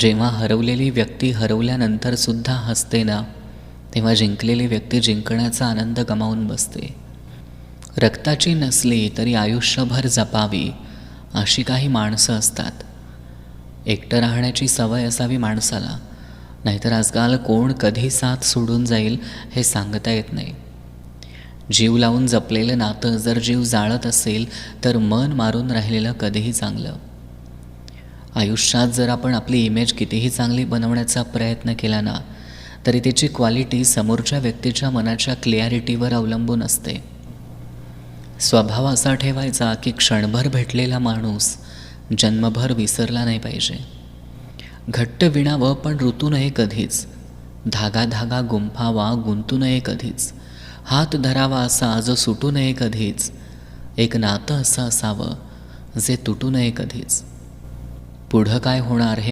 जेव्हा हरवलेली व्यक्ती हरवल्यानंतर सुद्धा हसते ना तेव्हा जिंकलेली व्यक्ती जिंकण्याचा आनंद गमावून बसते. रक्ताची नसली तरी आयुष्यभर जपावी अशी काही माणसं असतात. एकटं राहण्याची सवय असावी माणसाला नाहीतर आजकाल कोण कधी साथ सोडून जाईल हे सांगता येत नाही. जीव लावून जपलेलं नातं जर जीव जाळत असेल तर मन मारून राहिलेलं कधीही चांगलं. आयुष्यात जर आपण आपली इमेज कितीही चांगली बनवण्याचा प्रयत्न केला ना तरी त्याची क्वालिटी समोरच्या व्यक्तीच्या मनाच्या क्लिअरिटीवर अवलंबून असते. स्वभाव असा ठेवायचा की क्षणभर भेटलेला माणूस जन्मभर विसरला नाही पाहिजे. घट्ट विणावं पण ऋतू नये कधीच. धागा धागा गुंफावा गुंतू नये कधीच. हात धरावा असा जो सुटू नये कधीच. एक नातं असं असावं जे तुटू नये कधीच. पुढं काय होणार हे